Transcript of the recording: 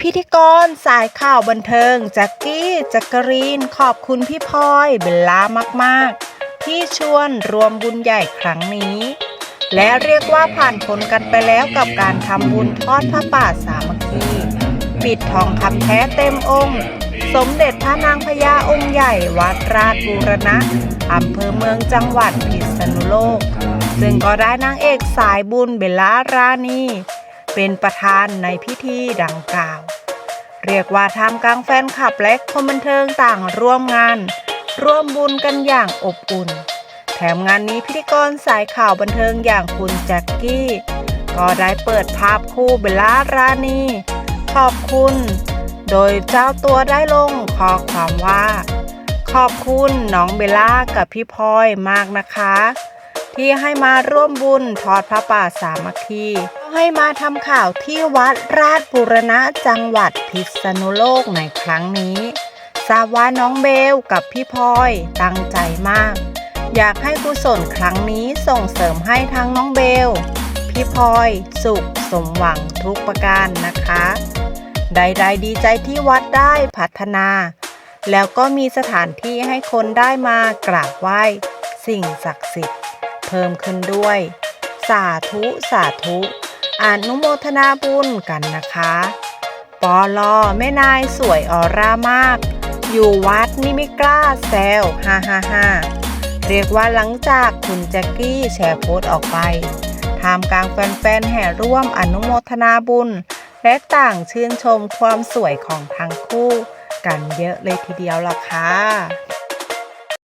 พิธีกรสายข่าวบันเทิงแจ็กกี้แจ็กกรีน ขอบคุณพี่พลอยเบลล่ามาก ๆ ที่ชวนรวมบุญใหญ่ครั้งนี้ และเรียกว่าผ่านพ้นกันไปแล้วกับการทำบุญทอดพระป่าสามัคคีปิดทองคำแท้เต็มองค์ สมเด็จพระนางพญาองค์ใหญ่วัดราชบูรณะอำเภอเมืองจังหวัดพิษณุโลก ซึ่งก็ได้นางเอกสายบุญเบลล่ารานี เป็นประธานในพิธีดังกล่าว เรียกว่าทำกลางแฟนคลับและคนบันเทิงต่างร่วมงาน ร่วมบุญกันอย่างอบอุ่น แถมงานนี้พิธีกรสายข่าวบันเทิงอย่างคุณแจ็คกี้ ก็ได้เปิดภาพคู่เบลล่ารานีขอบคุณ โดยเจ้าตัวได้ลงข้อความว่า ขอบคุณน้องเบลล่ากับพี่พลอยมากนะคะ ที่ให้มาร่วมบุญทอดพระป่าสามัคคีให้มาทำข่าวที่วัดราชบุรณะจังหวัดพิษณุโลกในครั้งนี้ทราบว่าน้องเบลกับพี่พลอยตั้งใจมาก อยากให้กุศลครั้งนี้ส่งเสริมให้ทั้งน้องเบล พี่พลอย สุขสมหวังทุกประการนะคะใดๆดีใจที่วัดได้พัฒนา แล้วก็มีสถานที่ให้คนได้มากราบไหว้สิ่งศักดิ์สิทธิ์ พิ่มขึ้นด้วย สาธุสาธุอนุโมทนาบุญกันนะคะปอลอแม่นายสวยออร่ามาก อยู่วัดนี่ไม่กล้าแซวฮ่าฮ่าฮ่าเรียกว่าหลังจากคุณแจ็คกี้แชร์โพสต์ออกไปท่ามกลางแฟนๆ แห่ร่วมอนุโมทนาบุญ และต่างชื่นชมความสวยของทั้งคู่ กันเยอะเลยทีเดียวล่ะค่ะ